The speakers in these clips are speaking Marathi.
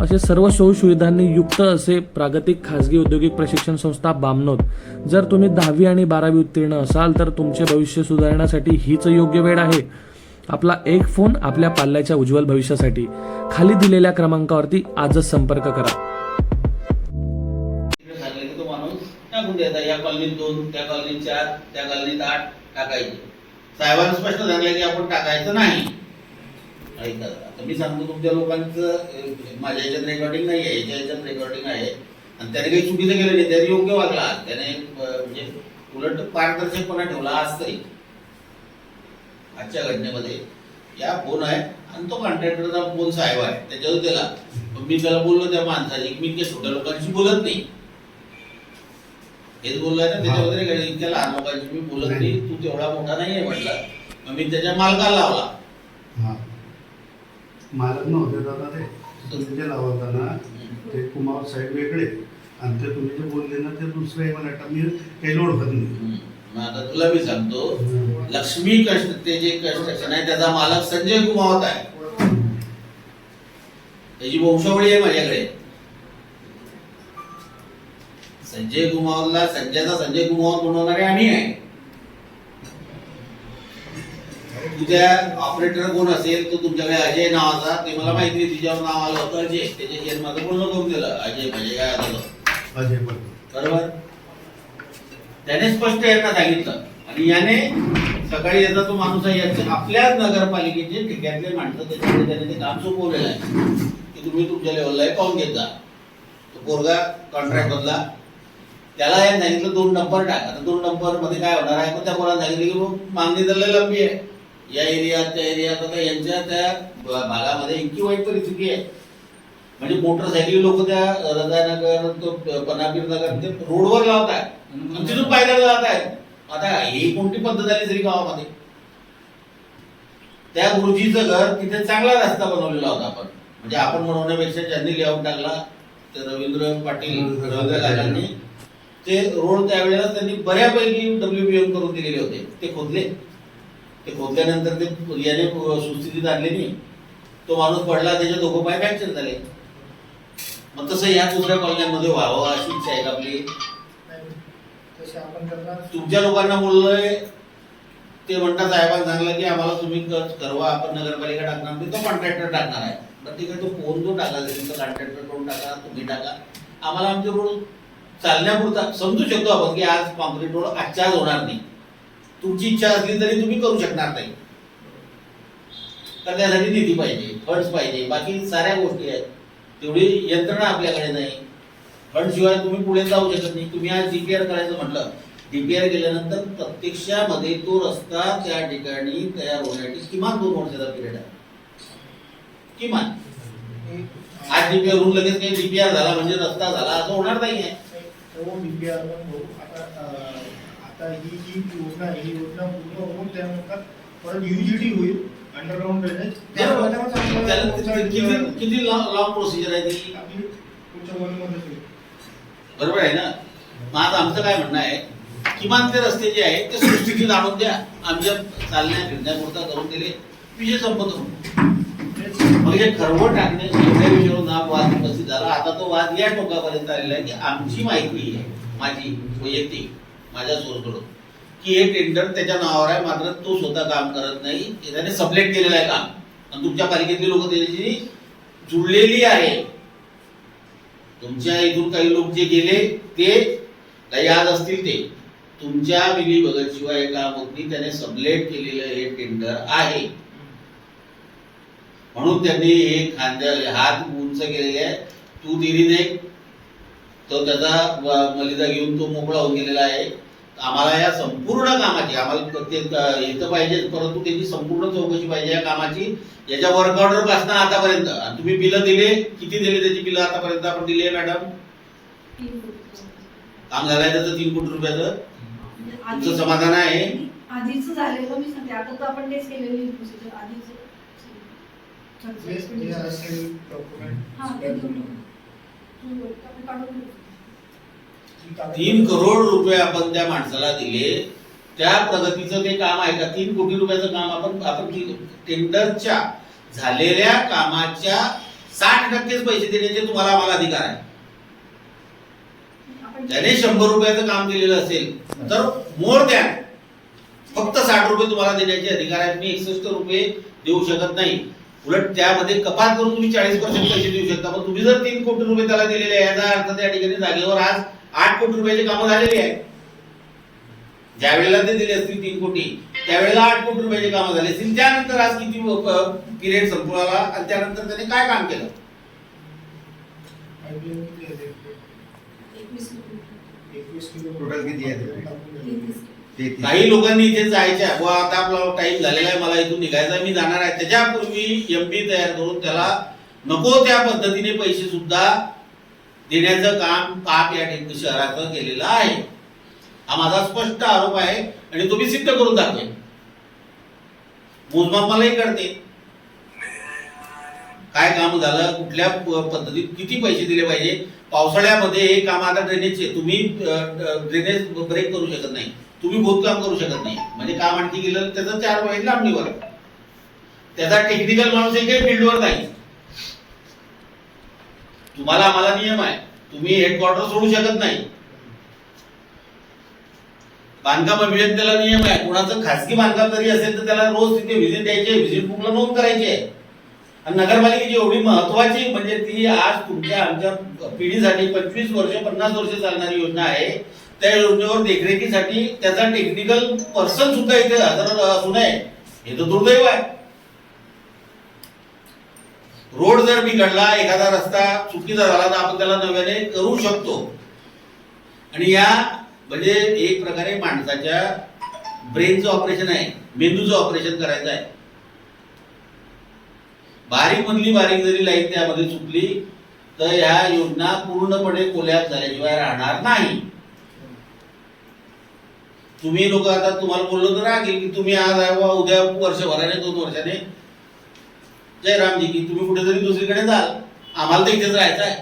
असे सर्व सोयीसुविधांनी युक्त असे प्रागतिक खाजगी औद्योगिक प्रशिक्षण संस्था बामनोद. जर तुम्ही दहावी आणि बारावी उत्तीर्ण असाल तर तुमचे भविष्य सुधारण्यासाठी हीच योग्य वेळ आहे. आपला एक फोन आपल्या पाल्याच्या उज्ज्वल भविष्यासाठी. खाली दिलेल्या क्रमांकावरती आजच संपर्क करा. या कॉलनीत दोन त्या कॉलनीत चार त्या कॉलनीत आठ टाकायचे. साहेबांनी स्पष्ट सांगले की आपण टाकायचं नाही. ऐका आता मी सांगतो तुमच्या लोकांचं माझ्या याच्यात रेकॉर्डिंग नाही आहे याच्या ह्याच्यात रेकॉर्डिंग आहे. आणि त्याने काही चुकीचं केलं नाही त्याने योग्य वागला. त्याने म्हणजे उलट पारदर्शकपणा ठेवला आज तरी आजच्या घटनेमध्ये. या फोन आहे आणि तो कॉन्ट्रॅक्टरचा फोन साहेब आहे. त्याच्यावर त्याला मी त्याला बोललो त्या माणसाची मी इतक्या छोट्या लोकांशी बोलत नाही. हेच बोललाय ना त्याच्यावर इतक्या लहान लोकांशी मी बोलत नाही. तू तेवढा मोठा नाही आहे म्हटलं. मग मी त्याच्या मालकाला लावला. मालक नव्हते दादा ते. तुम्ही जे लावताना ते कुमार साहेब वेगळे. आणि ते तुम्ही जे बोलले ना ते दुसरे वाटतं मी काही लोड होत नाही. आता तुला मी सांगतो लक्ष्मी कष्ट ते जे कन्स्ट्रक्शन आहे त्याचा मालक संजय कुमावत आहे त्याची वंशावळी आहे माझ्याकडे. संजय कुमावतला संजयचा संजय कुमावत बनवणारे आम्ही आहे. उद्या ऑपरेटर कोण असेल तो तुमच्याकडे अजय नावाचा ते मला माहिती तिच्यावर नाव आलं होतं अजय. त्याच्या माझं बोलणं करून दिलं. अजय म्हणजे काय आलं अजय बरोबर? त्याने स्पष्ट यांना सांगितलं. आणि याने सकाळी याचा तो माणूस आहे याचे आपल्याच नगरपालिकेचे ठिकाणले माणसं त्याच्याकडे त्याने ते काम सोपवलेलं आहे. की तुम्ही तुमच्या लेवलला हे पाहून घेत तो पोरगा कॉन्ट्रॅक्ट मधला. त्याला याने सांगितलं दोन नंबर टाक. आता दोन नंबरमध्ये काय होणार आहे तर त्या पोराला सांगितलं की मग मागणी तर लय लंबी आहे. या एरियात त्या एरियात आता यांच्या त्या भागामध्ये इतकी वाईट परिस्थिती आहे. म्हणजे मोटरसायकली लोक त्या रजानगर तो पनापीर नगर ते रोडवर लावतात आणि तिथून पायदळ जात आहेत. आता ही कोणती पद्धत झाली तरी गावामध्ये? त्या गुरुजीचं घर तिथे चांगला रस्ता बनवलेला होता आपण. म्हणजे आपण बनवण्यापेक्षा ज्यांनी लेआउट टाकला ते रवींद्र पाटील काकांनी ते रोड त्यावेळेला त्यांनी बऱ्यापैकी डब्ल्यू करून दिलेले होते. ते खोदले. ते खोदल्यानंतर ते याने सुस्थितीत आणले नाही तो माणूस पडला त्याचे दोघं पाय फ्रॅक्चर झाले. मग तसं या दुसऱ्या कॉलन्यांमध्ये व्हावं अशी इच्छा आहे का आपली. तुमच्या लोकांना बोललोय ते म्हणतात साहेबांना सांगलं की आम्हाला तुम्ही करवा आपण नगरपालिका टाकणार नाही तो कॉन्ट्रॅक्टर टाकणार आहे. पण तिकडे तो फोन तो टाका तुमचा कॉन्ट्रॅक्टर कोण टाका तुम्ही टाका. आम्हाला आमचे रोड चालण्यापुरता समजू शकतो आपण की आज कॉन्क्रीट रोड आजच्या होणार नाही. तुमची इच्छा असली तरी तुम्ही करू शकणार नाही. तर त्यासाठी निधी पाहिजे फंड्स पाहिजे बाकी साऱ्या गोष्टी आहेत. तेवढी यंत्रणा आपल्याकडे नाही. फंड शिवाय तुम्ही पुढे जाऊ शकत नाही. तुम्ही आज डीपीआर करायचं म्हटलं डीपीआर केल्यानंतर प्रत्यक्षामध्ये तो रस्ता त्या ठिकाणी तयार होण्यासाठी किमान दोन वर्षाचा पिरियड आहे. किमान. आज डीपीआर होऊन लगेच काही डीपीआर झाला म्हणजे रस्ता झाला असं होणार नाही आहे तो डीपीआर पण भाऊ आता ही जी योजना आहे ही योजना पूर्ण होऊन त्यानंतर परत युजीटी होईल अंडरग्राऊंड ड्रेनेज त्याला किती किती लॉंग प्रोसिजर आहे ती? आपली पुढच्या वर्षामध्ये होईल. बरोबर आहे ना? मग आता आमचं काय म्हणणं आहे? किमान ते रस्ते जे आहेत ते सुस्थितीत आणून द्या. आमच्या चालण्या फिरण्यापुरता करून दिले विषय संपत होतो म्हणजे खरवट टाकणे एवढ्या विषयावर ना वाद उपस्थित झाला. आता तो वाद या टोकापर्यंत आलेला आहे की आमची माहिती आहे माझी वैयक्तिक. माझ्या सोर्सकडून की हे टेंडर त्याच्या नावावर आहे मात्र तो स्वतः काम करत नाही. त्याने सबलेट केलेलं आहे काम. आणि तुमच्या पालिकेतली लोक त्याची जुळलेली आहे. तुमच्या इथून काही लोक जे गेले ते काही आज असतील ते. तुमच्या मिली बघत शिवाय काम होत नाही त्याने सबलेट केलेलं हे टेंडर आहे. म्हणून त्यांनी हे खांद्या हात उंच केलेले आहे. तू दिली नाही. तो त्याचा व- मलिदा घेऊन तो मोकळा होऊन गेलेला आहे. आम्हाला या संपूर्ण कामाची आम्हाला ते येतं पाहिजे परंतु त्याची संपूर्ण चौकशी पाहिजे या कामाची. याच्या वर्क ऑर्डरपासून आतापर्यंत. आणि तुम्ही बिलं दिले किती दिले त्याची बिलं आतापर्यंत आपण दिली आहे मॅडम काम झालंय त्याचं तीन कोटी रुपयाचं? तुमचं समाधान आहे? आधीच झालेलं मी सांगते. आता तर आपण तेच केलेली प्रोसिजर आधीच. जे जे असेल हा ते डॉक्युमेंट तीन करोड रुपये आपण त्या माणसाला दिले. त्या प्रगतीचं ते काम आहे का? तीन कोटी रुपयाचं काम आपण आपण टेंडरच्या झालेल्या कामाच्या साठ टक्केच पैसे देण्याचे तुम्हाला आम्हाला अधिकार आहे. त्याने शंभर रुपयाचं काम केलेलं असेल तर मोर द्या फक्त साठ रुपये तुम्हाला देण्याचे अधिकार आहेत मी एकसष्ट रुपये देऊ शकत नाही. उलट त्यामध्ये कपात करून तुम्ही चाळीस पर्सेंट पैसे देऊ शकता. पण तुम्ही जर तीन कोटी रुपये त्याला दिलेले आहे याचा अर्थ त्या ठिकाणी जागेवर आज आठ कोटी रुपयाची कामं झालेली आहे ज्या वेळेला ते दिले असतील तीन कोटी त्यावेळेला आठ कोटी रुपयाची कामं झाली असतील. त्यानंतर आज किती पिरियड संपवाला आणि त्यानंतर त्याने काय काम केलं? IBM किती आहे. काही लोकांनी इथे जायच्या. व बुवा आता आपला टाईम झालेला आहे मला इथून निघायचा मी जाणार आहे. त्याच्यापूर्वी एमपी तयार करून त्याला नको त्या पद्धतीने पैसे सुद्धा देण्याचं काम पाप या ठिकाणी शहराचं केलेलं आहे. हा माझा स्पष्ट आरोप आहे आणि तो मी सिद्ध करून दाखवेन. मोजमाप मलाही कळते. काय काम झालं? कुठल्या प- पद्धतीत किती पैसे दिले पाहिजे? पावसाळ्यामध्ये हे काम आता ड्रेनेजचे तुम्ही ड्रेनेज ब्रेक करू शकत नाही. तुम्ही भूतकाम करू शकत नाही. म्हणजे काम आणखी गेलं त्याचं चार महिने लांबणीवर. त्याचा टेक्निकल माणूस एकही फील्डवर नाही तुम्हाला आम्हाला नियम आहे. तुम्ही हेडक्वार्टर सोडू शकत नाही. बांधकाम अभियंत्याला नियम आहे. कोणाचं खासगी बांधकाम जरी असेल तर त्याला रोज तिथे व्हिजिट द्यायची व्हिजिट बुकला नोंद करायची. आहे आणि नगरपालिकेची एवढी महत्वाची म्हणजे ती आज तुमच्या आमच्या पिढीसाठी पंचवीस वर्ष पन्नास वर्ष चालणारी योजना आहे. त्या योजनेवर देखरेखीसाठी त्याचा टेक्निकल पर्सन सुद्धा इथे हजर असू नये. हे तर दुर्दैव आहे. रोड जर बिघडला एखादा रस्ता चुकीचा झाला तर आपण त्याला नव्याने करू शकतो. आणि या म्हणजे एक प्रकारे माणसाच्या ब्रेनचं ऑपरेशन आहे मेंदूचं ऑपरेशन करायचं आहे. बारीक मधली बारीक जरी लाईन त्यामध्ये चुकली तर ह्या योजना पूर्णपणे कोल्याप झाल्याशिवाय राहणार नाही. तुम्ही लोक आता तुम्हाला बोललो तर राहील की तुम्ही आज आहे वा उद्या वर्षभराने दोन वर्षाने. जय रामजी की तुम्ही कुठेतरी दुसरीकडे जाल. आम्हाला तर इथेच राहायचं आहे.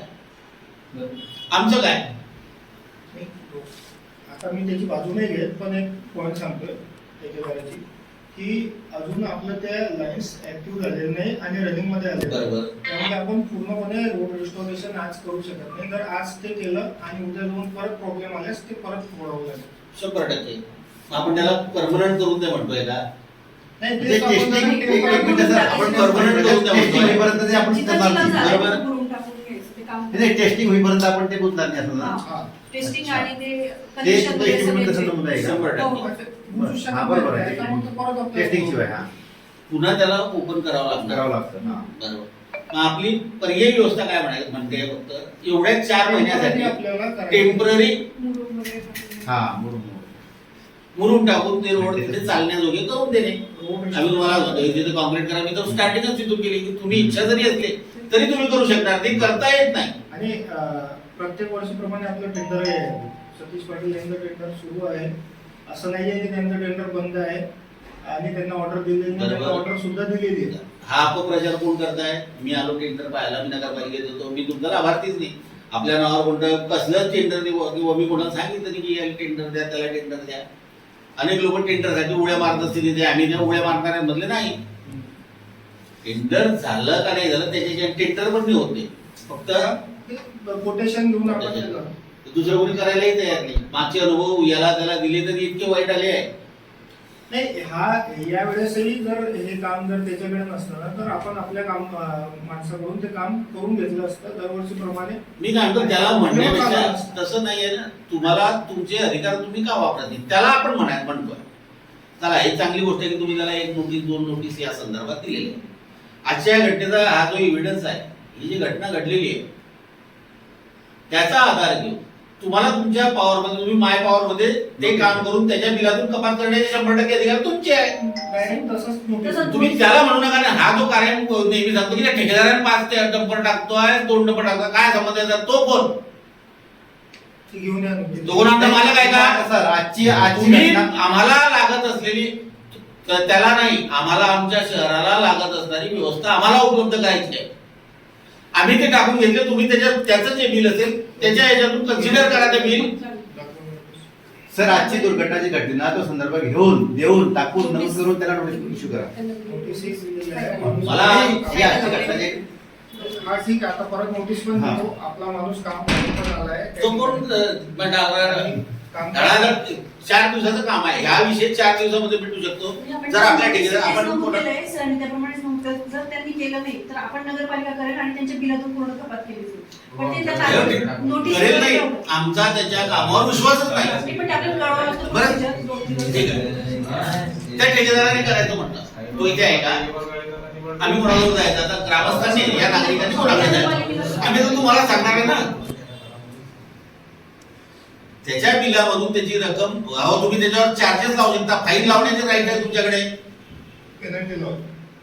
आमचं काय? आता मी त्याची बाजू नाही घेत पण एक पॉईंट सांगतोय ठेकेदाराची की अजून आपलं त्या लाईन्स ऍक्टिव्ह झालेले नाही आणि रनिंगमध्ये आले त्यामुळे आपण पूर्णपणे रोड रिस्टोरेशन आज करू शकत नाही. जर आज ते केलं आणि उद्या जाऊन परत प्रॉब्लेम आल्यास ते परत फोडावं लागेल. शंभर टक्के आपण त्याला परमनंट करून ते म्हणतोय का नाही ते आपण टेस्टिंग जरा- एक एक मिनिट सर आपण करून टेस्टिंग म्हणतोय. होईपर्यंत ते आपण जिथं करणार जिथं नाही. झालं बरोबर. तिथं करून टाकून घ्यायचं ते काम नाही टेस्टिंग होईपर्यंत आपण ते गुंतणार नाही असं ना हा. टेस्टिंग. आणि ते ते condition सुद्धा वगैरे estimate तसं सगळे नमूद आहे का? शंभर हो, टक्के हो. हा, बरोबर. आहे. टेस्टिंग शिवाय हा पुन्हा त्याला ओपन करावं लागणार करावं लागतं हा बरोबर मग आपली पर्यायी व्यवस्था काय म्हणायला म्हणते फक्त एवढ्या चार महिन्यासाठी. टेंपररी मुरुम वगैरे टाकून. हा मुरुम. टाकून ते रोड तिथे चालण्याजोगे करून देणे. आम्ही तुम्हाला इथे कॉन्क्रीट करा. मी तर स्टार्टिंगच तिथून केली. की तुम्ही इच्छा जरी असली तरी तुम्ही करू शकणार. ते करता येत नाही. आणि प्रत्येक वर्षीप्रमाणे आपलं टेंडर आहे. सतीश पाटील यांचं टेंडर सुरू आहे. असं नाही आहे की त्यांचं टेंडर बंद आहे. आणि त्यांना ऑर्डर दिलेली नाही. त्यांना बरोबर. ऑर्डर सुद्धा दिलेली आहे. हा अपप्रचार कोण करताय? मी आलो टेंडर पाहायला. मी नगरपालिकेत होतो मी तुमचा लाभार्थीच नाही. आपल्या नावावर कोणतं कसलं टेंडर किंवा मी कोणाला सांगितलं नाही की याला टेंडर द्या त्याला टेंडर द्या. अनेक लोक टेंडरसाठी उड्या मारत असतील इथे आम्ही त्या उड्या मारणाऱ्यांमधले नाही. टेंडर झालं का नाही झालं त्याच्याशी टेंडर पण नाही होते फक्त कोटेशन घेऊन. दुसरं कोणी करायलाही तयार नाही. मागचे अनुभव याला त्याला दिले तरी इतके वाईट आले आहे. नाही हा या वेळेसही जर हे काम जर त्याच्याकडे नसतं ना तर आपण आपल्या काम माणसाकडून ते काम करून घेतलं असतं दरवर्षीप्रमाणे. मी काय म्हणतो त्याला म्हणण्यापेक्षा तसं नाहीये ना. तुम्हाला तुमचे अधिकार तुम्ही का वापरत नाही? त्याला आपण म्हणाय म्हणतोय. चला ही चांगली गोष्ट आहे की तुम्ही त्याला एक नोटीस दोन नोटीस या संदर्भात दिलेली आहे. आजच्या या घटनेचा हा जो एव्हिडन्स आहे ही जी घटना घडलेली आहे त्याचा आधार घेऊन तुम्हाला तुमच्या पॉवर मध्ये तुम्ही माय पॉवर मध्ये ते काम करून त्याच्या बिलातून कपात करण्याचे शंभर टक्के अधिकार तुमचे आहे. तुम्ही त्याला म्हणू नका ना हा जो कार्य नेहमी सांगतो की ठेकेदाराने पाच ते डंपर टाकतोय दोन डंपर टाकतोय काय आहे त्याचा? तो कोण? घेऊन या notice. दोघांना मालक आहे का? सर आजची आजची आम्हाला लागत असलेली तर त्याला नाही आम्हाला आमच्या शहराला लागत असणारी व्यवस्था आम्हाला उपलब्ध करायची आहे. आम्ही ते टाकून घेतले तुम्ही त्याच्या त्याचं जे बिल असेल त्याच्या ह्याच्यातून कन्सिडर करा ते बिल. सर आजची दुर्घटना जी घडली ना तो संदर्भ घेऊन देऊन टाकून नमूद करून त्याला नोटीस इश्यू करा. मला ही आजची घटना जी हा ठीक आहे. आता परत नोटीस पण. देतो. आपला माणूस काम करून आलाय. तो कोण चार दिवसाचं काम आहे. ह्या विषय चार दिवसामध्ये भेटू शकतो. जर आपल्या ठेकेदार आपण जर त्यांनी केलं नाही तर आपण नगरपालिका करेल आणि त्यांच्या बिलातून पूर्ण कपात केली नोटीस नाही. आमचा त्याच्या कामावर विश्वासच नाही. पण आपल्याला कळवावं लागतं. ठीक आहे. त्या ठेकेदाराने करायचं म्हटलं. तो इथे आहे का? आम्ही कोणाकडे जायचं? आता ग्रामस्थांनी या नागरिकांनी कोणाकडे जायचं? आम्ही तर तुम्हाला सांगणार आहे ना. त्याच्या बिलामधून त्याची रक्कम अहो तुम्ही त्याच्यावर चार्जेस लावू शकता. फाईन लावण्याचे राईट आहे तुमच्याकडे. पेनल्टी लाव.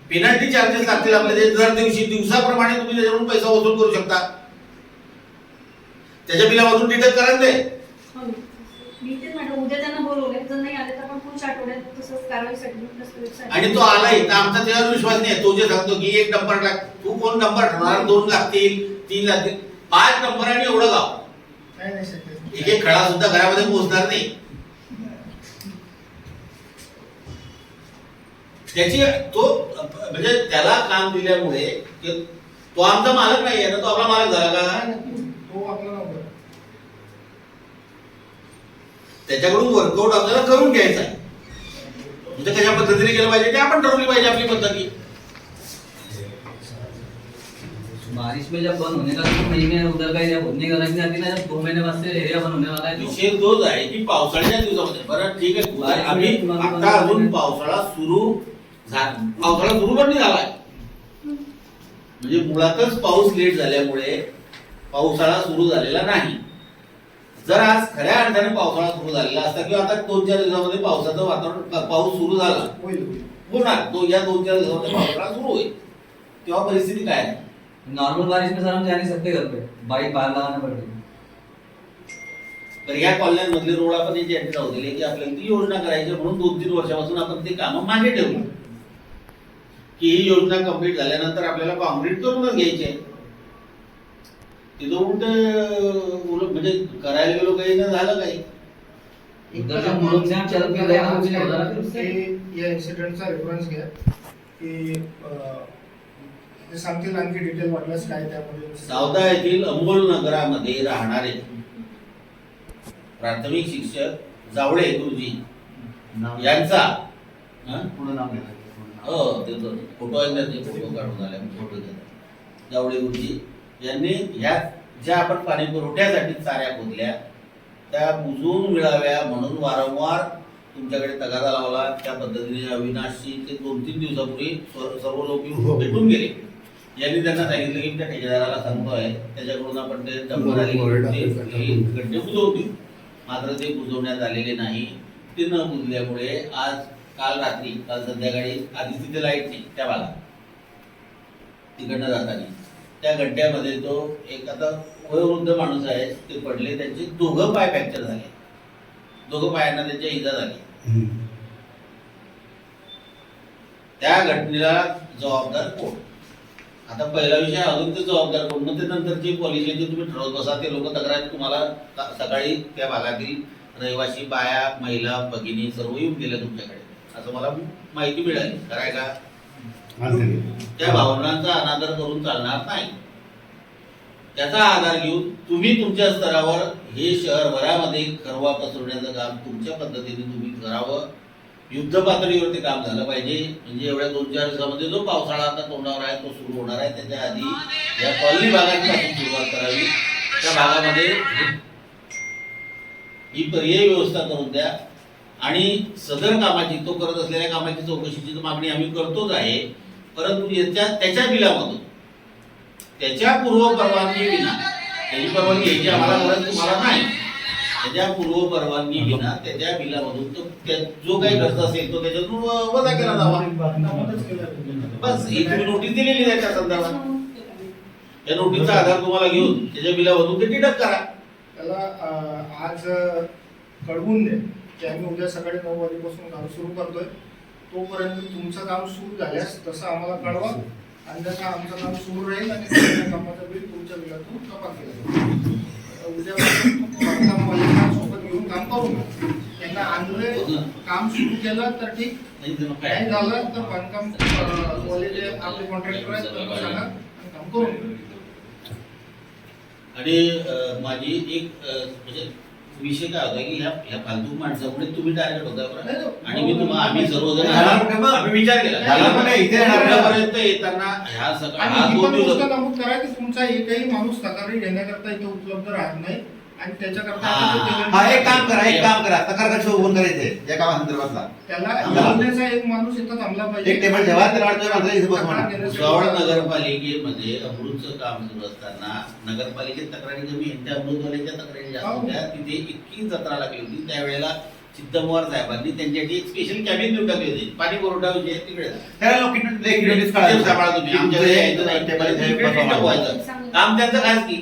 पेनल्टी चार्जेस लागतील आपले ते दर दिवशी दिवसाप्रमाणे तुम्ही त्याच्याकडून पैसा वसूल करू शकता. त्याच्या बिलामधून डिडक्ट करा ते. हो. आणि तो आलाय. तर आमचा त्याच्यावर विश्वास नाही तो जे सांगतो की एक नंबर टाक. तू कोण नंबर ठरवणार दोन लागतील तीन लागतील. पाच नंबर आणि एवढं गाव नाही एक एक खडा सुद्धा घरामध्ये पोहोचणार नाही. त्याची तो म्हणजे त्याला काम दिल्यामुळे ते- तो आमचा मालक नाही आहे ना तो आपला मालक झाला का? तो आपला नंबर त्याच्याकडून वर्कआउट आपल्याला करून घ्यायचं आहे. म्हणजे कशा पद्धतीने केलं पाहिजे ते आपण ठरवली पाहिजे आपली पद्धती. बारिश में जब बंद होने का तो महीने उधर का एरिया खोदने का लग जाती ना जब दो महीने बाद से एरिया बंद होने वाला है तो। विषय तोच आहे की पावसाळ्याच्या दिवसामध्ये. बरं ठीक आहे आम्ही आता अजून पावसाळा सुरू झा- पावसाळा सुरू पण नाही झालाय. म्हणजे मुळातच पाऊस लेट झाल्यामुळे पावसाळा सुरू झालेला नाही. जर आज खऱ्या अर्थाने पावसाळा सुरू झालेला असता किंवा आता दोन चार दिवसामध्ये पावसाचं वातावरण पाऊस सुरू झाला. होणार तो या दोन चार दिवसामध्ये पावसाळा सुरू होईल. तेव्हा परिस्थिती काय आहे? नॉर्मल बारिश में सर हम जा नहीं सकते घर पे। बाइक बाहर लगाना पड़ेगी तर या कॉलन्यांमधले रोड आपण याची एंट्री राहू दिली की आपल्याला ती योजना करायची आहे. म्हणून दोन तीन वर्षापासून आपण ते कामं मागे ठेवली की ही योजना कंप्लीट झाल्यानंतर आपल्याला कॉन्क्रीट करूनच घ्यायचे आहे. तिथं उलट उलट म्हणजे करायला गेलो काही ना झालं काही. या इन्सिडेंटचा रेफरन्स घ्या. की ते सांगतील आणखी डिटेल वाटल्यास काय त्यामध्ये. सावदा येथील अमोल नगरामध्ये राहणारे प्राथमिक शिक्षक जावळे गुरुजी यांचा हं? पूर्ण नाव नाव. हो फोटो आहे ना ते फोटो काढून आले फोटो घेतात जावळे गुरुजी यांनी ह्या ज्या आपण पाणी पुरवठ्यासाठी चाऱ्या खोदल्या त्या बुजवून मिळाव्या म्हणून वारंवार तुमच्याकडे तगादा लावला. त्या पद्धतीने अविनाशची ते दोन तीन दिवसापूर्वी सर्व लोक येऊन भेटून गेले. यांनी त्यांना सांगितलं की त्या ठेकेदाराला सांगतोय त्याच्याकडून आपण ते डंपर आले बुजवून देऊ मात्र ते बुजवण्यात आलेले नाही. ते न बुजल्यामुळे आज काल रात्री काल संध्याकाळी आधी तिथे लाइट नाही त्या भागात तिकडनं जाताना. त्या गड्ड्यामध्ये तो एक आता वयोवृद्ध माणूस आहे ते पडले त्यांचे दोघं पाय फ्रॅक्चर झाले. दोघं पायांना त्यांच्या इजा झाली. त्या घटनेला जबाबदार कोण? आता पहिला विषय अजून ते जबाबदार कोण? मग ते नंतरची पॉलिसी जे तुम्ही ठरवत बसा ते लोक तक्रार तुम्हाला सकाळी त्या भागातील रहिवासी बाया महिला भगिनी सर्व येऊन गेल्या तुमच्याकडे. असं मला माहिती मिळाली. कराय का. त्या भावनांचा अनादर करून चालणार नाही. त्याचा आधार घेऊन तुम्ही तुमच्या स्तरावर हे शहरभरामध्ये खरवा पसरवण्याचं काम तुमच्या पद्धतीने तुम्ही करावं. युद्ध पातळीवरती काम झालं पाहिजे. म्हणजे एवढ्या दोन चार दिवसामध्ये जो पावसाळा आता तोंडावर आहे तो सुरू होणार आहे. त्याच्या आधी या कॉलनी भागांपासून सुरुवात करावी. त्या भागामध्ये ही पर्यायी व्यवस्था करून द्या. आणि सदर कामाची तो करत असलेल्या कामाची चौकशीची मागणी आम्ही करतोच आहे. परंतु याच्या त्याच्या बिलामधून त्याच्या पूर्व परवानगी विना त्याची परवानगी घ्यायची आम्हाला गरज तुम्हाला नाही. त्याच्या पूर्व परवानगी विना त्याच्या बिलामधून तो त्या- जो काही खर्च असेल तो त्याच्यातून व- वजा केला जावा. बस ही तुम्ही नोटीस दिलेली आहे त्या संदर्भात. या नोटीसचा आधार तुम्हाला घेऊन त्याच्या बिलामधून ते डिडक्ट करा. त्याला आज कळवून दे की आम्ही उद्या सकाळी नऊ वाजेपासून काम सुरू करतोय. तोपर्यंत तुमचं काम सुरू झाल्यास तसं आम्हाला कळवा अन्यथा आमचं काम सुरू राहील आणि तुमच्या कामाचं बिल तुमच्या बिलातून कपात केलं जाईल. काम करून. त्यांना आणले काम सुरू केलं तर ठीक नाही झालं तर बांधकाम अं, वाले जे आपले कॉन्ट्रॅक्टर आहेत त्यांना सांगा आणि काम करून. आणि माझी एक म्हणजे विषय काय होता की ह्या ह्या फालतू माणसामुळे तुम्ही टार्गेट होता बरं. आणि मी तुम्हाला आम्ही सर्वजण? आम्ही विचार केला झाला पण नाही, इथे येणार नाही. पर्यंत येताना ह्या सगळ्या हा ही तुमचा एकही माणूस तक्रारी घेण्याकरता इथे उपलब्ध राहत नाही आणि त्याच्याकरता हा. आपण हा एक काम करा एक काम करा. तक्रार कशी ओपन करायचे या कामासंदर्भातला त्याला योजनेचा एक माणूस इथं थांबला पाहिजे. एक टेबल ठेवा त्याला वाटतं माणसाला इथे बसवा. तक्रार घेण्यासाठी- भुसावळ नगरपालिकेमध्ये अमृतचं काम सुरू असताना नगरपालिकेत तक्रारी कमी आहेत, त्या अमृतवाल्याच्या तक्रारी जास्त हो. होत्या. तिथे इतकी जत्रा लागली होती. त्यावेळेला चित्तमवार साहेबांनी त्यांच्यासाठी एक स्पेशल कॅबिन देऊन टाकली होती. पाणी पुरवठा विषय तिकडे. त्याला लोक तुम्ही आमच्याकडे. काम त्यांचं खासगी आणि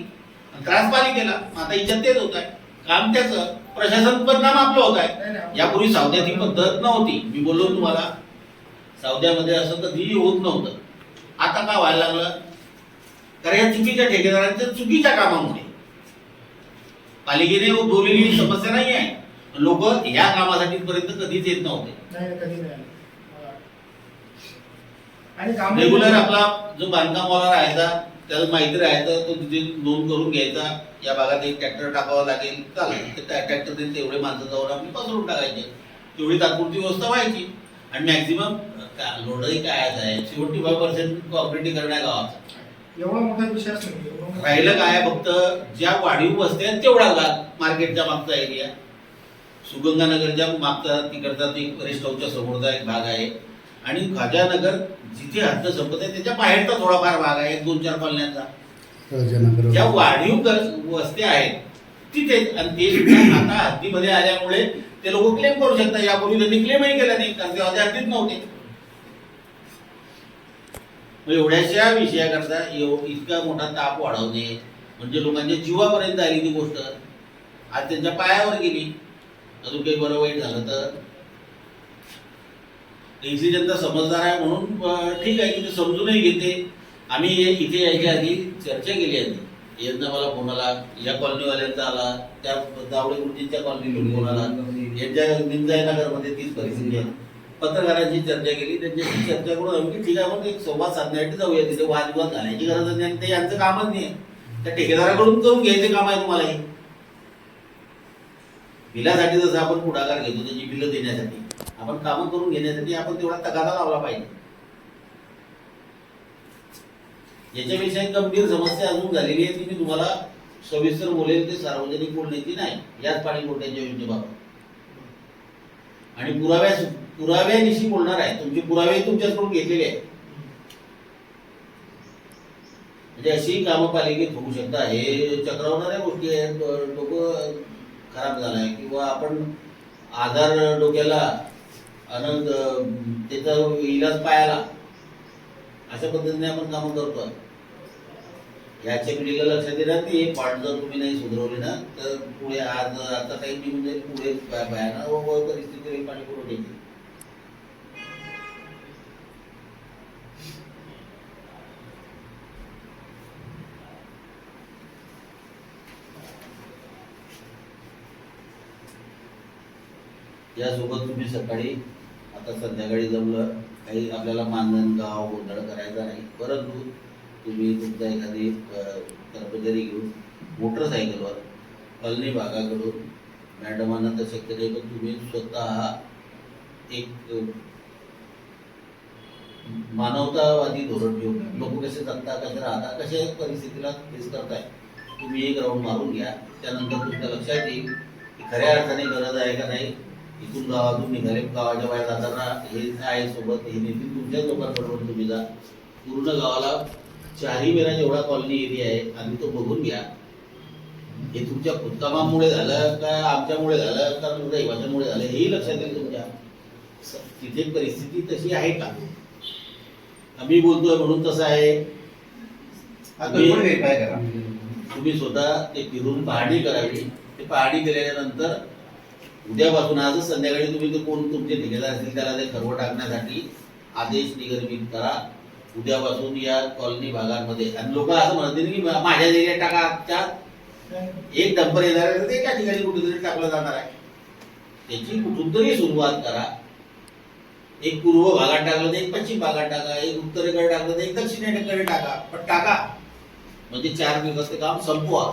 त्रास पालिकेला आता इज्जत तेच होत आहे काम त्याचं प्रशासन परिणाम आपलं होत आहे. यापूर्वी सावध्यात ही पद्धत नव्हती. मी बोललो तुम्हाला सावध्यामध्ये असं कधीही होत नव्हतं. आता का व्हायला लागलं? कारण या चुकीच्या ठेकेदारांच्या चुकीच्या कामामुळे. पालिकेने उद्भवलेली समस्या नाही आहे लोक या कामासाठी पर्यंत कधीच येत नव्हते नाही नाही, कधी नाही मला- आणि रेग्युलर आपला जो बांधकामवाला राहायचा त्याला माहिती राहायचं तो तिथे नोंद करून घ्यायचा. या भागात एक ट्रॅक्टर टाकावा लागेल चालेल. ते ट्रॅक्टर तेवढे माणसं जाऊन आपली पसरून टाकायचे. तेवढी तात्पुरती व्यवस्था व्हायची. आणि मॅक्झिमम लोडही काय आहे सेव्हन्टी फाय पर्सेंट कॉपरेटिव्ह आहे गावाचा एवढा मोठा मोठा- राहिलं काय फक्त ज्या वाढीव आहेत तेवढा भाग मार्केटच्या मागचा एरिया सुगंगानगरच्या मागचा तिकडचा तो एक रेस्ट हाऊसच्या समोरचा एक भाग आहे. आणि खाजानगर जिथे हद्द संपत आहे त्याच्या बाहेरचा थोडाफार भाग आहे एक दोन चार कॉलन्यांचा. ज्या वाढीव वस्त्या आहेत तिथेच आणि ते सुद्धा आता हद्दीमध्ये आल्यामुळे ते लोक क्लेम करू शकतात. यापूर्वी त्यांनी क्लेमही केला नाही कारण ते माझ्या हद्दीत नव्हते. एवढ्याशा विषयाकरता इतका मोठा ताप वाढवणे म्हणजे लोकांच्या जीवापर्यंत आली ती गोष्ट. आज त्यांच्या पायावर गेली. अजून काही बरं वाईट झालं तर इथली जनता समजदार आहे म्हणून ठीक आहे की ते समजूनही घेते. आम्ही इथे यायच्या आधी चर्चा केली आधी यंदा मला फोन आला या कॉलनीवाल्यांचा आला त्या जावळे गुरुजींच्या कॉलनीतून फोन आला यांच्या निंजाई नगरमध्ये तीच परिस्थिती आहे. पत्रकारांची चर्चा केली त्यांच्याशी चर्चा करून आम्ही ठीक आहे मग एक संवाद साधण्यासाठी जाऊया तिथे वादविवाद घालायची गरज नाही आणि ते यांचं कामच नाही आहे. त्या ठेकेदाराकडून करून घ्यायचे काम आहे तुम्हाला हे. बिलासाठी जसं आपण पुढाकार घेतो त्याची बिलं देण्यासाठी. आपण कामं करून घेण्यासाठी आपण तेवढा तगादा लावला पाहिजे. याच्यापेक्षा गंभीर समस्या अजून झालेली आहे ती मी तुम्हाला सविस्तर बोलेल ते सार्वजनिक बोलण्याची नाही याच पाणी कोट्याच्या योजनेबाबत. आणि पुराव्या पुराव्यानिशी बोलणार आहे. तुमचे पुरावे तुमच्याकडून घेतलेले आहेत. म्हणजे अशी कामं पालिकेत होऊ शकतात हे चक्रावणाऱ्या गोष्टी आहेत. डोकं खराब झालाय. किंवा आपण आधार डोक्याला अनंत त्याचा इलाज पायाला. अशा पद्धतीने आपण कामं करतो याच्या पिढीला लक्षात येणार ती पाठ जर तुम्ही नाही सुधारवले ना तर पुढे आज आता काही निघून जाईल म्हणजे पुढे पायाला व- परिस्थिती होईल पाणी पुरवठ्याची यासोबत तुम्ही सकाळी आता संध्याकाळी जमलं काही आपल्याला मानधनगाव गोंधळ करायचा नाही. परंतु तुम्ही तुमचा एखादी कर्मचारी घेऊन मोटरसायकलवर कलनी भागाकडून मॅडमांना तर शक्य नाही पण तुम्ही स्वतः एक मानवतावादी धोरण घेऊन लोक कसे जगता कसे राहता कशा परिस्थितीला फेस करताय. तुम्ही एक राऊंड मारून घ्या. त्यानंतर तुमच्या लक्षात येईल की खऱ्या अर्थाने गरज आहे का नाही. इथून गावातून निघाले. गावाच्या बाहेर जाताना हे आहे सोबत हे नेतील तुमच्याच लोकांबरोबर तुम्ही जा. पूर्ण गावाला चारही मेरा जेवढा कॉलनी एरिया आहे. आम्ही तो बघून घ्या. हे तुमच्या खुदकामामुळे झालं का आमच्यामुळे झालं का रहिवाशामुळे झालं हेही लक्षात येईल तुमच्या. तिथे परिस्थिती तशी आहे का? आम्ही बोलतोय म्हणून तसं आहे. हा तुम्ही स्वतः ते फिरून पाहणी करावी. ते पाहणी केल्याच्यानंतर उद्यापासून आजच संध्याकाळी तुम्ही ते कोण तुमचे ठेकेदार असतील त्याला ते खरं टाकण्यासाठी आदेश निगमित करा. उद्यापासून या कॉलनी भागांमध्ये आणि लोक असं म्हणतील की माझ्या एरियात टाका आजच्या. एक डंपर येणार आहे तर ते एका ठिकाणी कुठेतरी टाकलं जाणार आहे. त्याची कुठून तरी सुरुवात करा. एक पूर्व भागात टाकलं तर एक पश्चिम भागात टाका एक उत्तरेकडे टाकलं तर एक दक्षिणेकडे टाका. पण टाका. म्हणजे चार दिवस ते काम संपवा.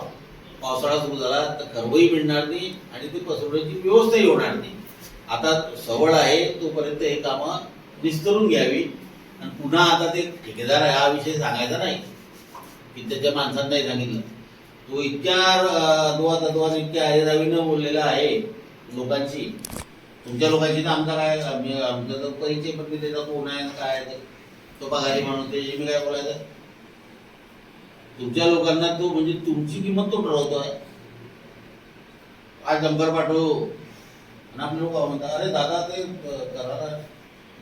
पावसाळा सुरू झाला तर खरवही मिळणार नाही आणि ते पसरवण्याची व्यवस्थाही होणार नाही. आता सवड आहे तोपर्यंत हे कामं विस्तरून घ्यावी. आणि पुन्हा आता ते ठेकेदार हा विषय सांगायचा नाही. की त्याच्या माणसांनाही सांगितलं. तो इतक्या अद्वाद अद्वाद इतक्या हरिरावीनं बोललेला आहे लोकांची तुमच्या लोकांची तर आमचा काय आम्ही- आमचा तर परिचय पण मी त्याचा कोण आहे काय आहे तो. पगारी म्हणून त्याची मी काय बोलायचं? तुमच्या लोकांना तो म्हणजे तुमची किंमत तो ठरवतोय. आज नंबर पाठव. आणि आपले लोक म्हणतात अरे दादा ते अं, करा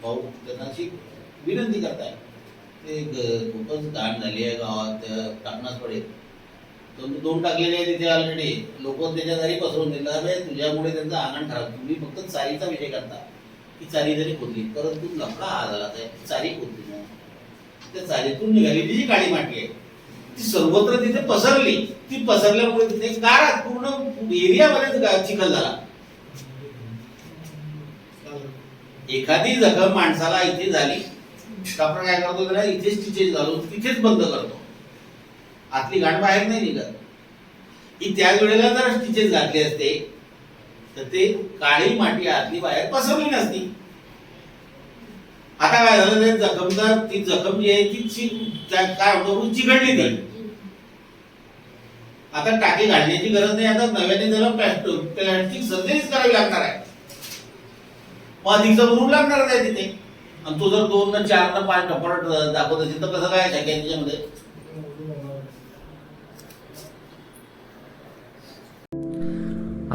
भाऊ त्यांनाशी विनंती करताय. ते खूपच घाण झाली आहे गावात त्या पडेल तर दोन टाकलेले आहे तिथे ऑलरेडी लोक त्याच्या जरी पसरवून दिलं. अरे तुझ्यामुळे त्यांचं आनंद ठरव तुम्ही फक्त चारीचा विषय करता. की चारी जरी खोदली परंतु लफडा हा झाला तर चारी खोदली. नाही त्या चारीतून निघालेली जी काळी माती आहे. ती सर्वत्र तिथे पसरली. ती पसरल्यामुळे तिथे गारा पूर्ण एरियामध्ये चिखल झाला. एखादी जखम माणसाला इथे झाली. आपण काय करतो त्याला? इथेच तिथेच घालून तिथेच बंद करतो. आतली गाठ बाहेर नाही निघत. ही त्याच वेळेला जर स्टिचेस घातली असते तर ते काळी माटी आतली बाहेर पसरली नसती. आता काय झालं? ते जखमदार ती जखम जी आहे ती काय होतं चिघडली नाही आता टाकी घालण्याची गरज नाही आता नव्याने त्याला प्लॅस्टिक सर्जरीच करावी लागणार आहे. मग अधिकचा भरून लागणार नाही तिथे. आणि तो जर दोन ना चार पाच टप्पा दाखवत असेल तर कसं काय शक्य त्याच्यामध्ये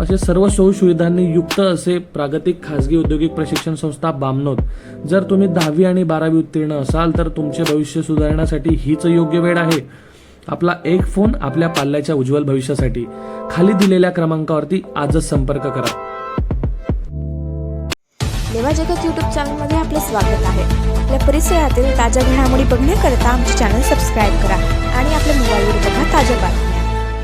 असे सर्व सोयीसुविधांनी युक्त असे प्रागतिक खाजगी औद्योगिक प्रशिक्षण संस्था बामनोद. जर तुम्ही दहावी आणि बारावी उत्तीर्ण असाल तर तुमचे भविष्य सुधारण्यासाठी हीच योग्य वेळ आहे. आपला एक फोन आपल्या पाल्याच्या उज्ज्वल भविष्यासाठी. खाली दिलेल्या क्रमांकावरती आजच संपर्क करा. लेवा जगत यूट्यूब चॅनलमध्ये आपले स्वागत आहे. आपल्या परिसरातील ताज्या घडामोडी बघण्याकरता आमचे चॅनल सबस्क्राईब करा आणि आपल्या मोबाईलवर बघा ताज्या बातम्या.